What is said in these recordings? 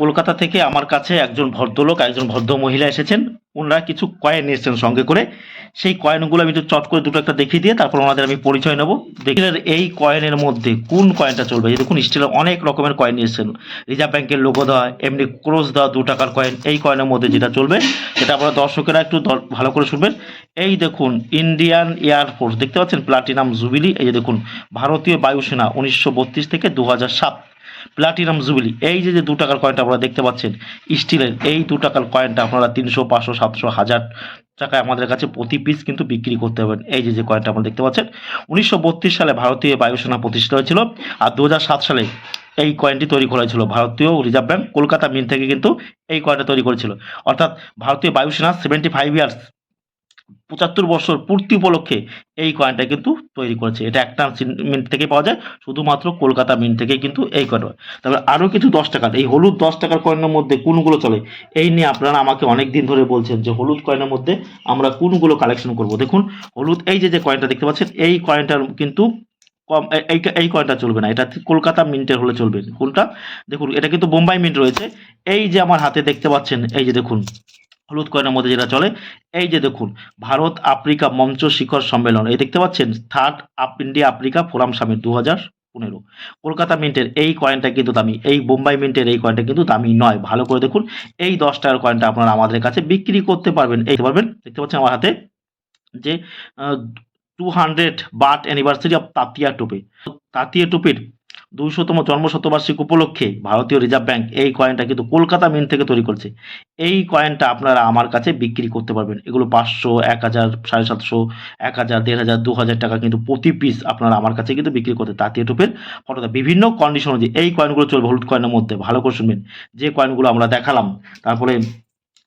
কলকাতা থেকে আমার কাছে একজন ভদ্রলোক, একজন ভদ্র মহিলা এসেছেন। ওনারা কিছু কয়েন এসেছেন সঙ্গে করে। সেই কয়েনগুলো আমি একটু চট করে দুটো একটা দেখিয়ে দিয়ে তারপর ওনাদের আমি পরিচয় নেব। দেখলেন এই কয়েনের মধ্যে কোন কয়েনটা চলবে? দেখুন, স্টিলের অনেক রকমের কয়েন এসেছেন। রিজার্ভ ব্যাংকের লোগো দেওয়া, এমনি ক্রোজ দেওয়া দু টাকার কয়েন, এই কয়েনের মধ্যে যেটা চলবে, সেটা আপনারা দর্শকেরা একটু ভালো করে শুনবেন। এই দেখুন ইন্ডিয়ান এয়ারফোর্স দেখতে পাচ্ছেন? প্লাটিনাম জুবিলি এই যে দেখুন, ভারতীয় বায়ুসেনা, উনিশশো বত্রিশ থেকে দু সাত। প্লাটিনাম জুবিলি এই যে যে দু টাকার কয়েনটা আপনারা দেখতে পাচ্ছেন স্টিলের এই দু টাকার কয়েনটা আপনারা তিনশো, পাঁচশো, সাতশো, হাজার টাকায় আমাদের কাছে প্রতি পিস কিন্তু বিক্রি করতে পারবেন। এই যে যে কয়েনটা আপনারা দেখতে পাচ্ছেন, উনিশশো বত্রিশ সালে ভারতীয় বায়ুসেনা প্রতিষ্ঠিত হয়েছিল আর দু সালে এই কয়েনটি তৈরি করা হয়েছিল। ভারতীয় রিজার্ভ ব্যাঙ্ক কলকাতা মিন্ট থেকে কিন্তু এই কয়েনটা তৈরি করেছিল। অর্থাৎ ভারতীয় বায়ুসেনা সেভেন্টি ফাইভ ইয়ার্স পঁচাত্তর বছর পূর্তি উপলক্ষে এই কয়েনটা কিন্তু তৈরি করেছে। এটা একটা মিন্ট থেকে পাওয়া যায়, শুধুমাত্র কলকাতা মিন্ট থেকে কিন্তু এই কয়েন। তারপরে আরও কিছু দশ টাকার, এই হলুদ দশ টাকার কয়েনের মধ্যে কোনগুলো চলে? এই নিয়ে আপনারা আমাকে অনেক দিন ধরে বলছেন যে হলুদ কয়েনের মধ্যে আমরা কোনগুলো কালেকশন করব। দেখুন, হলুদ, এই যে যে কয়েনটা দেখতে পাচ্ছেন, এই কয়েনটার কিন্তু কম এই এই কয়েনটা চলবে না। এটা কলকাতা মিন্টের হলে চলবে। কোনটা? দেখুন, এটা কিন্তু বোম্বাই মিন্ট রয়েছে। এই যে আমার হাতে দেখতে পাচ্ছেন, এই যে দেখুন হলুদ কয়েনের মধ্যে যেটা চলে, এই যে দেখুন, ভারত আফ্রিকা মঞ্চ শিখর সম্মেলন, এই দেখতে পাচ্ছেন, third up India Africa forum summit দু হাজার পনেরো। কলকাতা মিন্টের এই কয়েনটা কিন্তু দামি, এই বোম্বাই মিন্টের এই কয়েনটা কিন্তু দামি নয়। ভালো করে দেখুন, এই দশ টাকার কয়েনটা আপনারা আমাদের কাছে বিক্রি করতে পারবেন, এই পারবেন, দেখতে পাচ্ছেন আমার হাতে যে two hundred birth anniversary of Tatya Tope. Tatya টুপির দুইশতম জন্মশতবার্ষিকী উপলক্ষে ভারতীয় রিজার্ভ ব্যাংক এই কয়েনটা কিন্তু কলকাতা মিন্ট থেকে তৈরি করছে। এই কয়েনটা আপনারা আমার কাছে বিক্রি করতে পারবেন। এগুলো পাঁচশো, এক হাজার, সাড়ে সাতশো, এক হাজার, দেড় হাজার, দু হাজার টাকা কিন্তু প্রতি পিস আপনারা আমার কাছে কিন্তু বিক্রি করতে তাঁতীয় টুপের ফটোটা বিভিন্ন কন্ডিশন অনুযায়ী এই কয়েনগুলো চলবে হলুদ কয়েনের মধ্যে। ভালো করে শুনবেন। যে কয়েনগুলো আমরা দেখালাম, তারপরে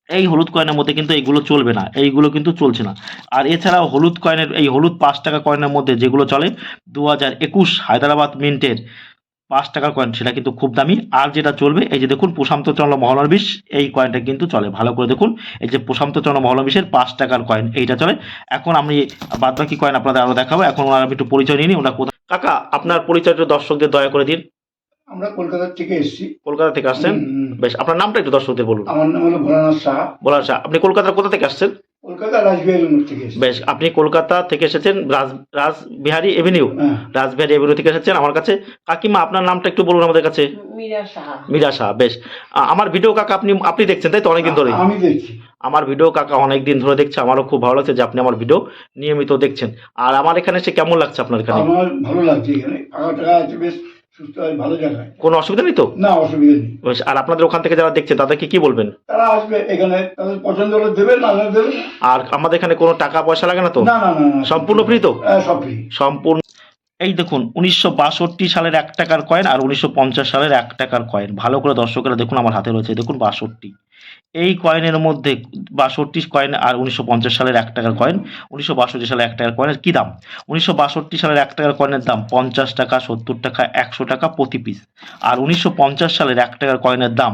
এই হলুদ কয়েনের মধ্যে কিন্তু এইগুলো চলবে না। এইগুলো কিন্তু চলছে না। আর এছাড়াও হলুদ কয়েনের এই হলুদ পাঁচ টাকা কয়েনের মধ্যে যেগুলো চলে, দু হাজার একুশ হায়দ্রাবাদ মিন্টের পাঁচ টাকার কয়েন সেটা কিন্তু খুব দামি। আর যেটা চলবে এই যে দেখুন প্রশান্ত চন্দ্র মহলনবিশ এই কয়েনটা কিন্তু চলে। ভালো করে দেখুন এই যে প্রশান্ত চন্দ্র মহলনবিশের পাঁচ টাকার কয়েন এইটা চলে। এখন আমি বাদ বাকি কয়েন আপনাদের আরও দেখাবো। এখন ওনার আমি একটু পরিচয় নিয়ে নিই ওনার কোথায় কাকা আপনার পরিচয়টা দর্শকদের দয়া করে দিন। আমরা কলকাতা থেকে এসেছি। কলকাতা থেকে আসছেন। বেশ আপনার নামটা একটু দর্শকদের বলুন। আমার নাম হলো ভোলানাথ সাহা বলার শাহ, আপনি কলকাতার কোথা থেকে আসছেন? কলকাতা রাজবিহারী থেকে বেশ আপনি কলকাতা থেকে এসেছেন রাজ রাজবিহারী এভিনিউ? হ্যাঁ। রাজবিহারী এভিনিউ থেকে এসেছেন আমার কাছে। কাকিমা আপনার নামটা একটু বলুন আমাদের কাছে। মীরা শাহ। বেশ। আমার ভিডিও কাকা আপনি আপনি দেখছেন তাই তো অনেকদিন ধরে আমি দেখছি। আমার ভিডিও কাকা অনেকদিন ধরে দেখছে আমারও খুব ভালো লাগছে যে আপনি আমার ভিডিও নিয়মিত দেখছেন। আর আমার এখানে এসে কেমন লাগছে আপনার এখানে? আমার ভালো লাগছে এখানে। টাকা আছে বেশ। সুস্থ হয় ভালো জায়গায় কোনো অসুবিধা নেই তো? না অসুবিধা নেই। বেশ আর আপনাদের ওখান থেকে যারা দেখছেন তাদেরকে কি বলবেন? তারা আসবে এখানে তাদের পছন্দ হলে দেবে না হলে দেবে না। আর আমাদের এখানে কোনো টাকা পয়সা লাগে না তো? না না না না। সম্পূর্ণ ফ্রি তো? হ্যাঁ, সব ফ্রি সম্পূর্ণ এই দেখুন, উনিশশো বাষট্টি সালের এক টাকার কয়েন আর উনিশশো পঞ্চাশ সালের এক টাকার কয়েন ভালো করে দর্শকেরা দেখুন আমার হাতে রয়েছে, দেখুন বাষট্টি। এই কয়েনের মধ্যে বাষট্টি কয়েন আর উনিশশো পঞ্চাশ সালের এক টাকার কয়েন উনিশশো বাষট্টি সালের এক টাকার কয়েনের কী দাম? উনিশশো বাষট্টি সালের এক টাকার কয়েনের দাম পঞ্চাশ টাকা, সত্তর টাকা, একশো টাকা প্রতি পিস আর উনিশশো পঞ্চাশ সালের এক টাকার কয়েনের দাম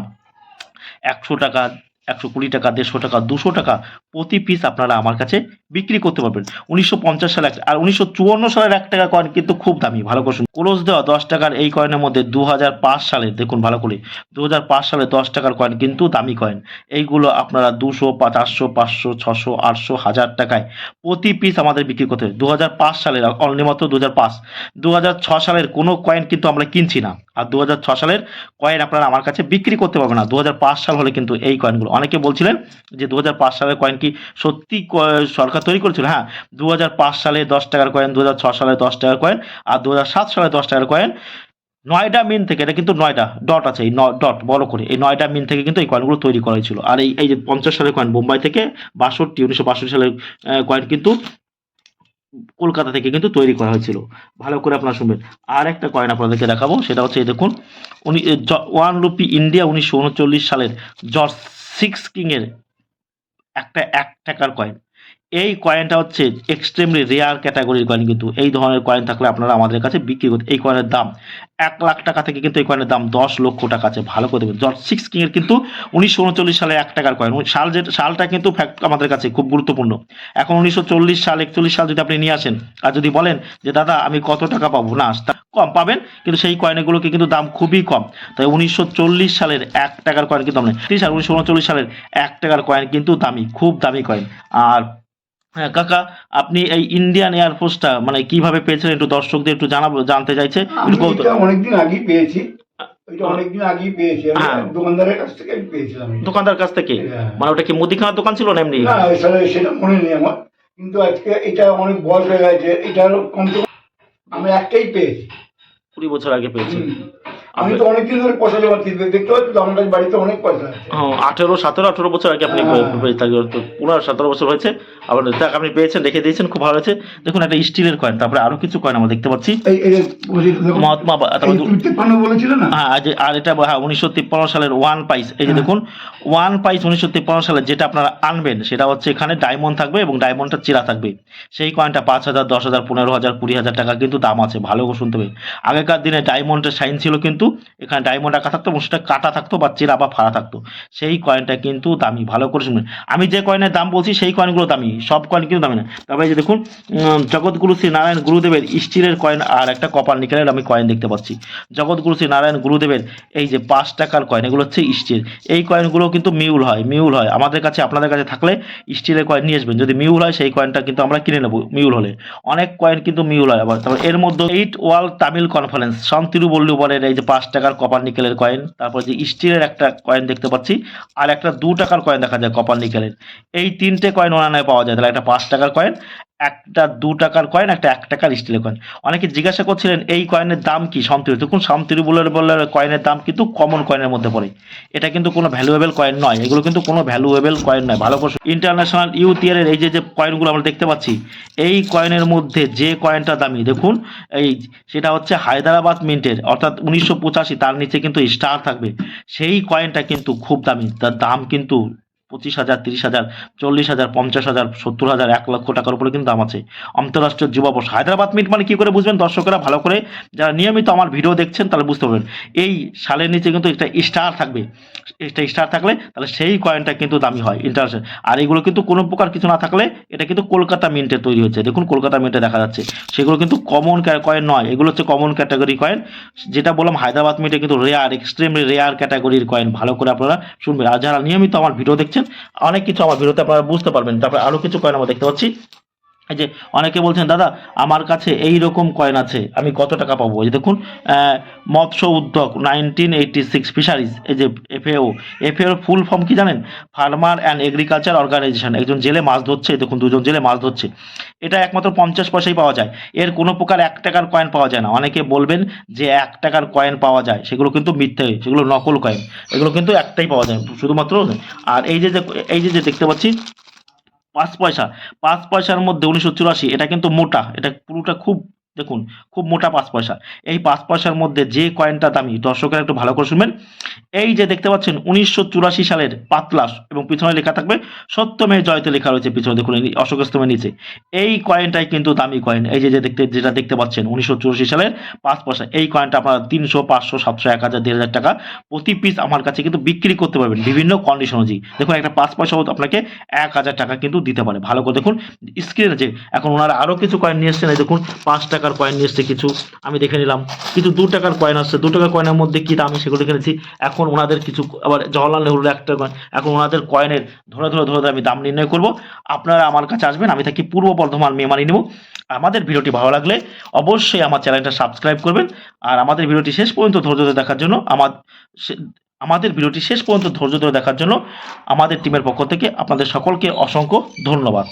একশো টাকা একশো কুড়ি টাকা, দেড়শো টাকা, দুশো টাকা প্রতি পিস আপনারা আমার কাছে বিক্রি করতে পারবেন। উনিশশো পঞ্চাশ সালে আর উনিশশো চুয়ান্ন সালের এক টাকা কয়েন কিন্তু খুব দামি, ভালো করে শুনুন। ক্লোজ দেওয়া দশ টাকার এই কয়েনের মধ্যে দু হাজার পাঁচ সালে দেখুন ভালো করে দু হাজার পাঁচ সালে দশ টাকার কয়েন কিন্তু দামি কয়েন এইগুলো আপনারা দুশো চারশো, পাঁচশো, ছশো, আটশো, হাজার টাকায় প্রতি পিস আমাদের বিক্রি করতে হবে। দু হাজার পাঁচ সালের অনলি মাত্র দু হাজার পাঁচ। দু হাজার ছ সালের কোনো কয়েন কিন্তু আমরা কিনছি না। আর দু হাজার ছ সালের কয়েন আপনারা আমার কাছে বিক্রি করতে পারবেন না। দু হাজার পাঁচ সাল হলে কিন্তু এই কয়েনগুলো অনেকে বলছিলেন যে দু সালের কয়েন কি সত্যি সরকার তৈরি করেছিল? হ্যাঁ দু সালে দশ টাকার কয়েন দু সালে দশ টাকার কয়েন আর দু সালে দশ টাকার কয়েন নয়ডা মিন থেকে, এটা কিন্তু নয়ডা ডট আছে, এই ডট বড় করে, এই নয়ডা মিন থেকে কিন্তু এই কয়েনগুলো তৈরি করা হয়েছিল। আর এই এই যে পঞ্চাশ সালের কয়েন বোম্বাই থেকে বাষট্টি, উনিশশো বাষট্টি সালের কয়েন কিন্তু কলকাতা থেকে কিন্তু তৈরি করা হয়েছিল। ভালো করে আপনারা শুনবেন। আর একটা কয়েন আপনাদেরকে দেখাবো, সেটা হচ্ছে দেখুন, উনি ওয়ান রুপি ইন্ডিয়া উনিশশো উনচল্লিশ সালের জর্জ সিক্স কিংয়ের একটা এক টাকার কয়েন এই কয়েনটা হচ্ছে এক্সট্রিমলি রেয়ার ক্যাটাগরির কয়েন কিন্তু। এই ধরনের কয়েন থাকলে আপনারা আমাদের কাছে বিক্রি করতে এই কয়েনের দাম এক লাখ টাকা থেকে কিন্তু এই কয়েনের দাম দশ লক্ষ টাকা আছে। ভালো করে দেবেন জর্জ সিক্স কিংয়ের কিন্তু উনিশশো উনচল্লিশ সালে এক টাকার কয়েন সাল যে সালটা কিন্তু ফ্যাক্ট আমাদের কাছে খুব গুরুত্বপূর্ণ। এখন উনিশশো চল্লিশ সাল, একচল্লিশ সাল যদি আপনি নিয়ে আসেন, আর যদি বলেন যে, দাদা, আমি কত টাকা পাবো? না কম পাবেন, কিন্তু সেই কয়েনগুলোকে কিন্তু দাম খুবই কম। তাই উনিশশো চল্লিশ সালের এক টাকার কয়েন কিন্তু আমরা ত্রিশ আর উনিশশো উনচল্লিশ সালের এক টাকার কয়েন কিন্তু দামি, খুব দামি কয়েন আর হ্যাঁ কাকা আপনি এই ইন্ডিয়ান এয়ারফোর্সটা মানে কীভাবে পেয়েছেন একটু দর্শকদের একটু জানাব জানতে চাইছে? অনেকদিন আগেই পেয়েছি। অনেকদিন আগেই পেয়েছি। হ্যাঁ। দোকানদারের কাছ থেকে পেয়েছিলাম দোকানদার কাছ থেকে? হ্যাঁ। মানে ওটা কি মুদিখানার দোকান ছিল না এমনি? সেটা মনে নেই আমার। কিন্তু আজকে এটা অনেক বয়স হয়ে গেছে এটা কমসে আমি একটাই পেয়েছি। কুড়ি বছর আগে পেয়েছেন। হুম। আমি তো অনেকদিন ধরে পয়সা জমা দেখতে পাচ্ছি তো আমার বাড়িতে অনেক পয়সা আছে। আঠেরো সতেরো আঠেরো বছর আগে আপনি হ্যাঁ। পনেরো সতেরো বছর হয়েছে। আবার দেখ আপনি পেয়েছেন রেখে দিয়েছেন খুব ভালো হয়েছে। দেখুন একটা স্টিলের কয়েন তারপরে আরও কিছু কয়েন আমরা দেখতে পাচ্ছি। দেখো, মহাত্মা তিপ্পান্ন বলেছিলে না? হ্যাঁ আর এটা হ্যাঁ উনিশশো তিপ্পান্ন সালের ওয়ান পাইস এই যে। দেখুন ওয়ান পাইস উনিশশো তিপ্পান্ন সালে যেটা আপনারা আনবেন সেটা হচ্ছে এখানে ডায়মন্ড থাকবে এবং ডায়মন্ডটা চিরা থাকবে। সেই কয়েনটা পাঁচ হাজার দশ হাজার পনেরো হাজার কুড়ি হাজার টাকা কিন্তু দাম আছে ভালো করে শুনতে হবে। আগেকার দিনে ডায়মন্ডের সাইন ছিল কিন্তু এখানে ডায়মন্ড আঁকা থাকতো এবং সেটা কাটা থাকতো বা চেরা বা ফাড়া থাকতো। সেই কয়েনটা কিন্তু দামি, ভালো করে শুনবেন আমি যে কয়েনের দাম বলছি, সেই কয়েনগুলো দামি, সব কয়েন কিন্তু দামি না। তবে যে দেখুন জগৎগুরু শ্রী নারায়ণ গুরুদেবের স্টিলের কয়েন আর একটা কপার নিকেলের আমি কয়েন দেখতে পাচ্ছি। জগৎগুরু শ্রী নারায়ণ গুরুদেবের এই যে পাঁচ টাকার কয়েন এগুলো হচ্ছে স্টিল এই কয়েনগুলো কিন্তু মিউল হয় মিউল হয়। আমাদের কাছে, আপনাদের কাছে থাকলে স্টিলের কয়েন নিয়ে আসবেন। যদি মিউল হয়, সেই কয়েনটা কিন্তু আমরা কিনে নেব মিউল হলে। অনেক কয়েন কিন্তু মিউল হয় আবার। তারপর এর মধ্যে এইট ওয়ার্ল্ড তামিল কনফারেন্স শান্তিরুবল্লুবরের এই যে পাঁচ টাকার কপার নিকেলের কয়েন তারপর যে স্টিলের একটা কয়েন দেখতে পাচ্ছি, আর একটা দু টাকার কয়েন দেখা যায় কপার নিকেলের এই তিনটে কয়েন ওনানায় পাওয়া যায়, তাহলে একটা পাঁচ টাকার কয়েন একটা দু টাকার কয়েন একটা এক টাকার স্টিলের কয়েন অনেকে জিজ্ঞাসা করছিলেন, এই কয়েনের দাম কি? শান্তিরু দেখুন, শান্তিরু বলে বললে কয়েনের দাম কিন্তু কমন কয়েনের মধ্যে পড়ে। এটা কিন্তু কোনো ভ্যালুয়েবল কয়েন নয়। এগুলো কিন্তু কোনো ভ্যালুয়েবল কয়েন নয়। ভালো করে ইন্টারন্যাশনাল ইউথ ইয়ারের এই যে যে কয়েনগুলো আমরা দেখতে পাচ্ছি, এই কয়েনের মধ্যে যে কয়েনটা দামি, দেখুন, এই সেটা হচ্ছে হায়দ্রাবাদ মিন্টের, অর্থাৎ উনিশশো পঁচাশি, তার নিচে কিন্তু স্টার থাকবে। সেই কয়েনটা কিন্তু খুব দামি। তার দাম কিন্তু পঁচিশ হাজার, তিরিশ হাজার, চল্লিশ হাজার, পঞ্চাশ হাজার, সত্তর হাজার, এক লক্ষ টাকার উপরে কিন্তু দাম আছে। অন্তরাষ্ট্রীয় যুববর্ষ হায়দ্রাবাদ মিট মানে কি করে বুঝবেন দর্শকেরা? ভালো করে যারা নিয়মিত আমার ভিডিও দেখছেন তাহলে বুঝতে পারবেন। এই সালের নিচে কিন্তু একটা স্টার থাকবে। একটা স্টার থাকলে তাহলে সেই কয়েনটা কিন্তু দামি হয় ইন্টারন্যাশনাল আর এগুলো কিন্তু কোনো প্রকার কিছু না থাকলে এটা কিন্তু কলকাতা মিন্টে তৈরি হয়েছে দেখুন কলকাতা মিন্টে দেখা যাচ্ছে। সেগুলো কিন্তু কমন কয়েন নয়। এগুলো হচ্ছে কমন ক্যাটাগরি কয়েন যেটা বললাম, হায়দ্রাবাদ মিটে কিন্তু রেয়ার এক্সট্রিমলি রেয়ার ক্যাটাগরির কয়েন ভালো করে আপনারা শুনবেন। আর যারা নিয়মিত আমার ভিডিও দেখছেন অনেক কিছু আমার ভিডিওতে আপনারা বুঝতে পারবেন। তারপরে আরও কিছু কয়েন আমরা দেখতে পাচ্ছি। এই যে অনেকে বলছেন, দাদা, আমার কাছে এই রকম কয়েন আছে, আমি কত টাকা পাবো? এই দেখুন মৎস্য উদ্যোগ নাইনটিন এইটি সিক্স ফিশারিজ এই যে এফএও এফএও ফুল ফর্ম কি জানেন? ফার্মার অ্যান্ড এগ্রিকালচার অর্গানাইজেশন একজন জেলে মাছ ধরছে দেখুন, দুজন জেলে মাছ ধরছে। এটা একমাত্র পঞ্চাশ পয়সাই পাওয়া যায়। এর কোনো প্রকার এক টাকার কয়েন পাওয়া যায় না। অনেকে বলবেন যে এক টাকার কয়েন পাওয়া যায়, সেগুলো কিন্তু মিথ্যে, সেগুলো নকল কয়েন, এগুলো কিন্তু একটাই পাওয়া যায়, শুধুমাত্র, আর এই যে এই যে দেখতে পাচ্ছি পাঁচ পয়সা পাঁচ পয়সার মধ্যে উনিশশো চুরাশি এটা কিন্তু মোটা এটা পুরোটা খুব দেখুন, খুব মোটা পাঁচ পয়সা। এই পাঁচ পয়সার মধ্যে যে কয়েনটা দামি, দর্শকেরা একটু ভালো করে শুনবেন। এই যে দেখতে পাচ্ছেন, উনিশশো চুরাশি সালের পাতলাস এবং পিছনে লেখা থাকবে সত্যমে জয়তে লেখা রয়েছে পিছনে, দেখুন অশোক স্তম্ভের নিচে। এই কয়েনটাই কিন্তু দামি কয়েন এই যে দেখতে, যেটা দেখতে পাচ্ছেন, উনিশশো চুরাশি সালের পাঁচ পয়সা। এই কয়েনটা আপনারা তিনশো, পাঁচশো, সাতশো, এক হাজার, দেড় হাজার টাকা প্রতি পিস আমার কাছে কিন্তু বিক্রি করতে পারবেন। বিভিন্ন কন্ডিশন অনুযায়ী। দেখুন, একটা পাঁচ পয়সা আপনাকে এক হাজার টাকা কিন্তু দিতে পারে। ভালো করে দেখুন স্ক্রিনে যে এখন ওনারা আরও কিছু কয়েন নিয়ে এসছেন দেখুন, পাঁচ টাকার কয়েন নিয়ে এসছে কিছু, আমি দেখে নিলাম। কিছু দু টাকার কয়েন আসছে। দু টাকার কয়েনের মধ্যে কি দাম? সেগুলো দেখে নিচ্ছি এখন ওনাদের কিছু, আবার জওয়াহরলাল নেহরুর একটা কয়েন এখন ওনাদের কয়েনের ধরে ধরে ধরে ধরে আমি দাম নির্ণয় করব। আপনারা আমার কাছে আসবেন, আমি থাকি পূর্ব বর্ধমান মেমারি নেব। আমাদের ভিডিওটি ভালো লাগলে অবশ্যই আমার চ্যানেলটা সাবস্ক্রাইব করবেন। আর আমাদের ভিডিওটি শেষ পর্যন্ত ধৈর্য ধরে দেখার জন্য আমার আমাদের ভিডিওটি শেষ পর্যন্ত ধৈর্য ধরে দেখার জন্য আমাদের টিমের পক্ষ থেকে আপনাদের সকলকে অসংখ্য ধন্যবাদ।